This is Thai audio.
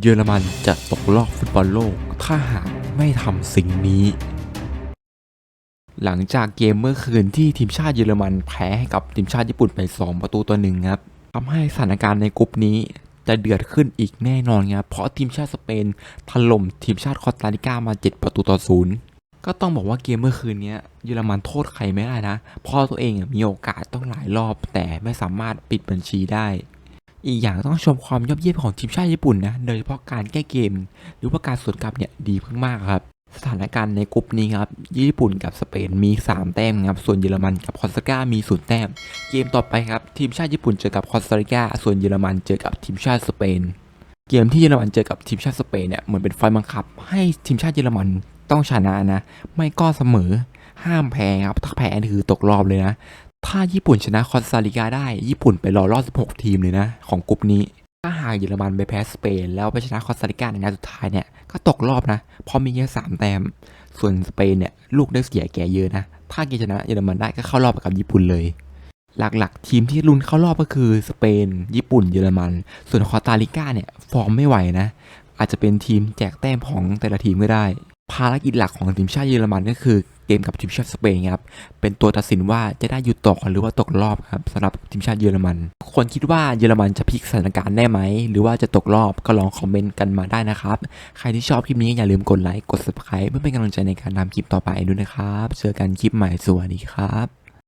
เยอรมันจะตกรอบฟุตบอลโลก ถ้าหากไม่ทำสิ่งนี้ หลังจากเกมเมื่อคืนที่ทีมชาติเยอรมันแพ้ให้กับทีมชาติญี่ปุ่นไป 2 ประตูต่อหนึ่งครับทำให้สถานการณ์ในกลุ่มนี้จะเดือดขึ้นอีกแน่นอนครับเพราะทีมชาติสเปนถล่มทีมชาติคอสตาริกามา 7 ประตูต่อศูนย์ก็ต้องบอกว่าเกมเมื่อคืนนี้เยอรมันโทษใครไม่ได้นะ เพราะตัวเองมีโอกาสต้องหลายรอบแต่ไม่สามารถปิดบัญชีได้ อีกอย่างต้องชมความยอดเยี่ยมของทีมชาติญี่ปุ่นนะ โดยเฉพาะการแก้เกม หรือว่าการสวนกลับเนี่ยดีมากๆครับ สถานการณ์ในกลุ่มนี้ครับ ญี่ปุ่นกับสเปนมี 3 แต้มครับ ส่วนเยอรมันกับคอสตาริกามีศูนย์แต้ม เกมต่อไปครับ ทีมชาติญี่ปุ่นเจอกับคอสตาริกา ส่วนเยอรมันเจอกับทีมชาติสเปน เกมที่เยอรมันเจอกับทีมชาติสเปนเนี่ยเหมือนเป็นไฟบังคับ ให้ทีมชาติเยอรมันต้องชนะนะ ไม่ก็เสมอ ห้ามแพ้ครับ ถ้าแพ้คือตกรอบเลยนะ ถ้าญี่ปุ่นชนะคอสตาริกาได้ ญี่ปุ่นไปรอรอบ 16 ทีมเลยนะ ของกลุ่มนี้ ถ้าหากเยอรมันไปแพ้สเปน แล้วไปชนะคอสตาริกาในนัดสุดท้ายเนี่ย ก็ตกรอบนะ เพราะมีแค่สามแต้ม ส่วนสเปนเนี่ยลูกได้เสียแก่เยอะนะ ถ้าเกชนะเยอรมันได้ก็เข้ารอบกับญี่ปุ่นเลย หลักๆ ทีมที่ลุ้นเข้ารอบก็คือสเปน ญี่ปุ่น เยอรมัน ส่วนคอสตาริกาเนี่ยฟอร์มไม่ไหวนะ อาจจะเป็นทีมแจกแต้มของแต่ละทีมก็ได้ ภารกิจหลักของทีมชาติเยอรมันก็คือเกมกับทีมชาติสเปนครับ เป็นตัวตัดสินว่าจะได้อยู่ต่อหรือว่าตกรอบครับสำหรับทีมชาติเยอรมัน คนคิดว่าเยอรมันจะพลิกสถานการณ์ได้ไหม หรือว่าจะตกรอบก็ลองคอมเมนต์กันมาได้นะครับ ใครที่ชอบคลิปนี้อย่าลืมกดไลค์ กด subscribe เพื่อเป็นกำลังใจในการทำคลิปต่อไปด้วยนะครับ เจอกันคลิปใหม่สวัสดีครับ